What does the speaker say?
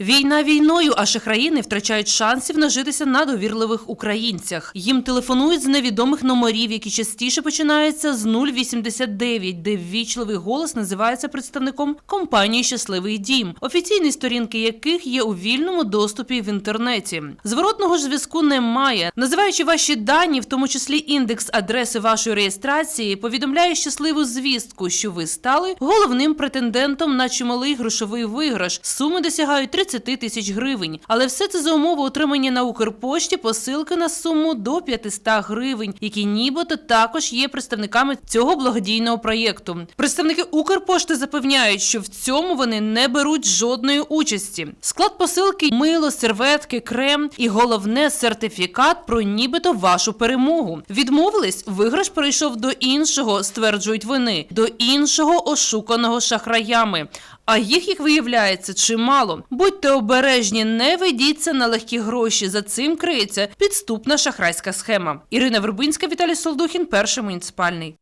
Війна війною, а шахраї не втрачають шансів нажитися на довірливих українцях. Їм телефонують з невідомих номерів, які частіше починаються з 089, де ввічливий голос називається представником компанії Щасливий дім, офіційні сторінки яких є у вільному доступі в інтернеті. Зворотного ж зв'язку немає. Називаючи ваші дані, в тому числі індекс адреси вашої реєстрації, повідомляє щасливу звістку, що ви стали головним претендентом на чималий грошовий виграш. Суми досягають 30 тисяч гривень. Але все це за умови отримання на Укрпошті посилки на суму до 500 гривень, які нібито також є представниками цього благодійного проєкту. Представники Укрпошти запевняють, що в цьому вони не беруть жодної участі. Склад посилки мило, серветки, крем і головне сертифікат про нібито вашу перемогу. Відмовились, виграш перейшов до іншого, стверджують вони, до іншого ошуканого шахраями. А їх, як виявляється, чимало. Будьте обережні, не ведіться на легкі гроші. За цим криється підступна шахрайська схема. Ірина Вербинська, Віталій Солдухін, перший муніципальний.